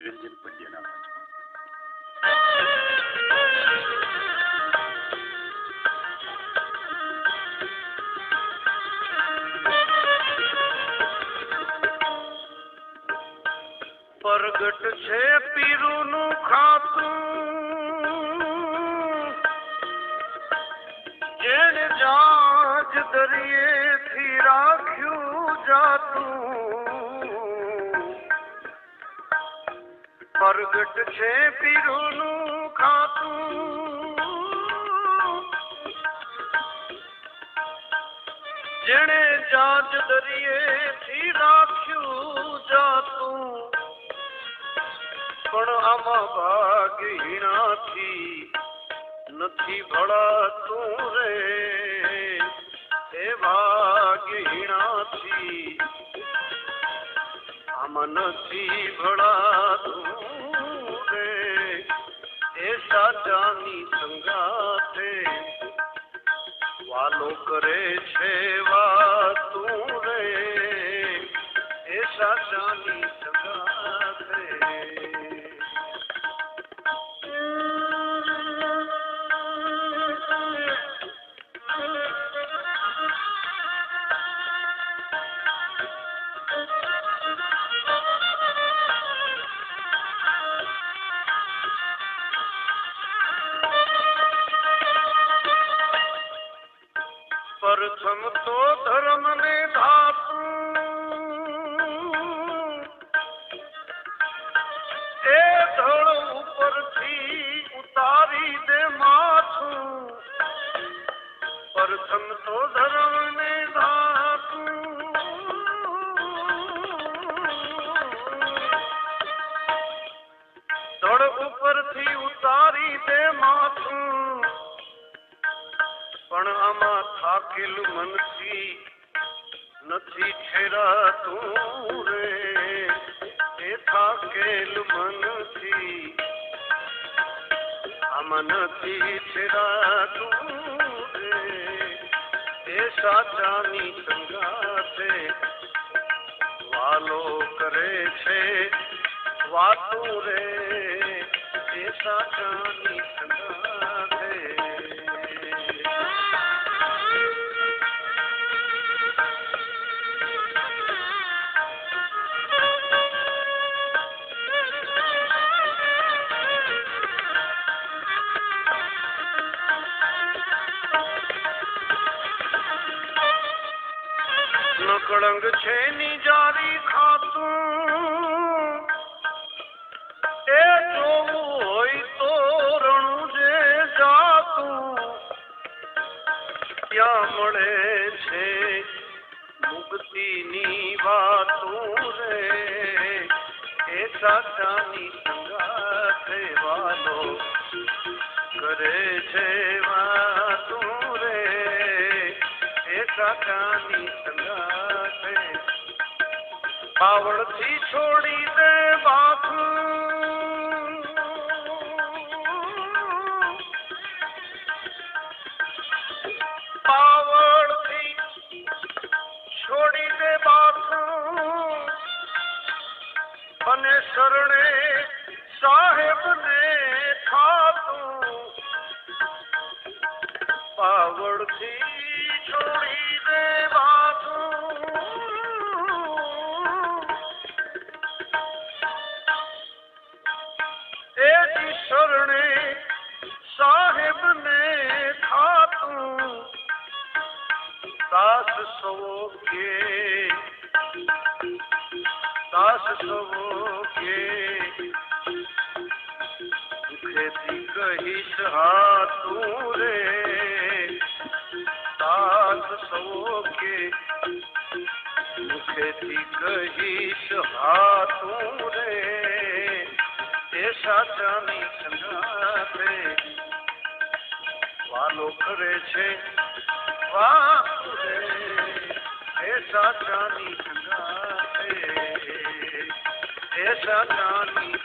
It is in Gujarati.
નિરંજન પંડ્યાના પ્રગટ છે પીરુનું ખાતું જેને જાજ દરિયેથી રાખ્યું જાતું પ્રગટ છે પીરુનું ખાતું. જેણે જાજ દરિયેથી રાખ્યું જાતું. પણ આમાં ભાગીણાથી નથી ભળાતું રે. એ ભાગહીણાથી નથી ભળાતું રે. એ સાચાની સંગાથે વાલો કરે છે વાતું રે. એ સાચાની પ્રથમ તો ધર્મ ને ધાતું. એ ધળ ઉપરથી ઉતારી દે માથું. પ્રથમ તો ધર્મ ને ધાતું. ધળ ઉપરથી ઉતારી દે માથું. પણ આમાં થાકેલું મનથી નથી ઠેરાતું રે. એ થાકેલું મનથી આમાં નથી ઠેરાતું રે. એ સાચાની સંગાથે વાલો કરે છે વાતું રે. એ સાચાની સંગાથે નકળંગ છે ની જારી ખાતું. એ જોવું હોય તો રણું જે જાતું. ત્યાં મળે છે મુક્તિની વાતું રે? એ સાચાની સંગાથે વાલો કરે છે વાતું. સાચાની સંગાથે. બાવળથી છોડી દે બાથું દાસ સવો કે દુખેથી કહીશ હાતું રે. દાસ સવો કે દુખેથી કહીશ હાતું રે. એ સાચાની સંગાતે વાલો કરે છે રે. એ સાચાની સંગાથે એ સાચાની